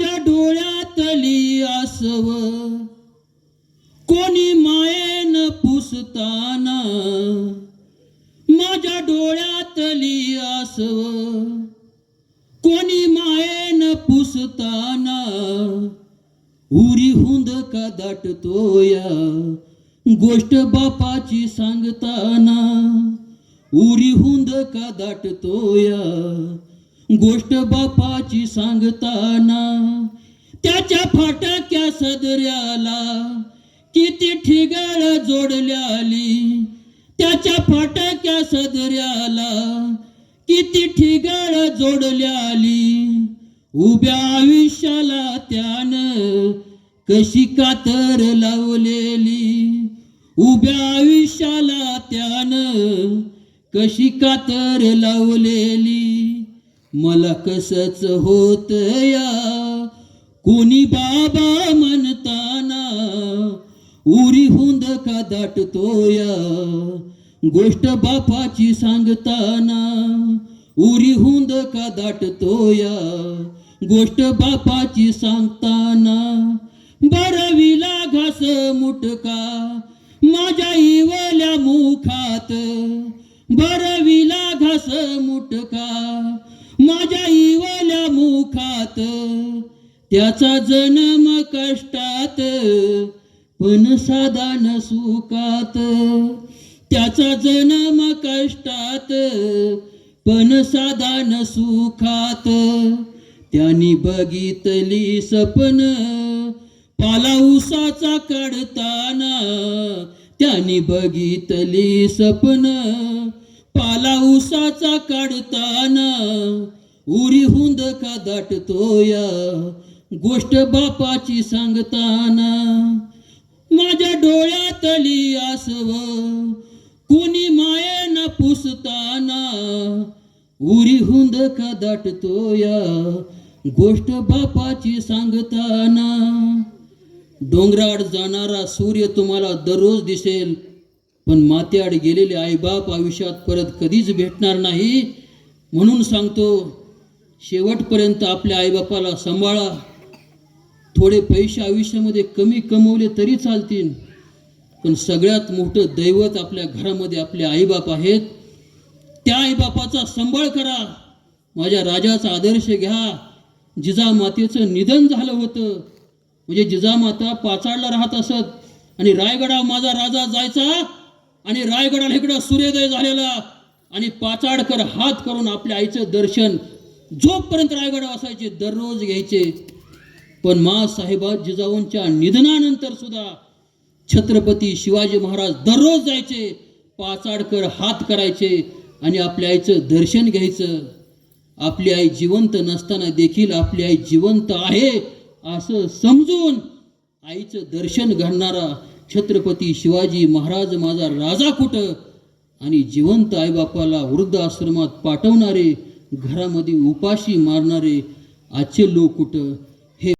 माझ्या डोळ्यातली आसव. कोणी मायेन पुसताना माझ्या डोळ्यातली आसव. कोणी मायेन पुसताना उरी हुंद का दाटतोया गोष्ट बापाची सांगताना. उरी हुंद का दाटतोया गोष्ट बापाची सांगताना त्याच्या फाटाक्या सदऱ्याला किती ठिगाळ जोडल्याली त्याच्या फाटाक्या सदऱ्याला किती ठिगाळ जोडल्याली उभ्या आयुष्याला त्यानं कशी कातर लावलेली उभ्या आयुष्याला त्यानं कशी कातर लावलेली. मला कसच होत या? कोणी बाबा म्हणताना उरी हुंद का दाटतो या? गोष्ट बापाची सांगताना उरी हुंद का दाटतो या? गोष्ट बापाची सांगताना बरविला घास मुटका माझ्या इवल्या मुखात बर मुखात त्याचा जन्म कष्टात पण साधा सुखात. त्याचा जन्म कष्टात पण साधा सुखात. त्यांनी बघितली सपन पाला उसाचा काढताना. त्यांनी बघितली सपन पाला उसाचा काढताना. उरी हुंद का दाटतोया गोष्ट बापाची सांगताना. माझ्या डोळ्यातली आसव कोणी मायेन पुसताना. उरी हुंद का दाटतोया गोष्ट बापाची सांगताना. डोंगराड जाणारा सूर्य तुम्हाला दररोज दिसेल पण मातेआड गेलेले आईबाप आयुष्यात परत कधीच भेटणार नाही म्हणून सांगतो शेवटपर्यंत आपल्या आईबापाला सांभाळा. थोडे पैसे आयुष्यामध्ये कमी कमवले तरी चालतील. पण सगळ्यात मोठं दैवत आपल्या घरामध्ये आपले आईबाप आहेत. त्या आईबापाचा सांभाळ करा. माझ्या राजाचा आदर्श घ्या. जिजामातेचं निधन झालं होतं. म्हणजे जिजामाता पाचाडला राहत असत. आणि रायगडा माझा राजा जायचा. आणि रायगडाला इकडं सूर्योदय झालेला. आणि पाचाडकर हात करून आपल्या आईचं दर्शन जोपर्यंत रायगड असायचे दररोज घ्यायचे पण मासाहेबा जिजाऊंच्या निधनानंतर सुद्धा छत्रपती शिवाजी महाराज दररोज जायचे पाचाडकर हात करायचे आणि आपल्या आईचं दर्शन घ्यायचं. आपली आई जिवंत नसताना देखील आपली आई जिवंत आहे असं समजून आईचं दर्शन घडणारा छत्रपती शिवाजी महाराज माझा राजा कुठं? आणि जिवंत आईबापाला वृद्ध आश्रमात पाठवणारे घरामध्ये उपाशी मारणारे आजचे लोक कुठं?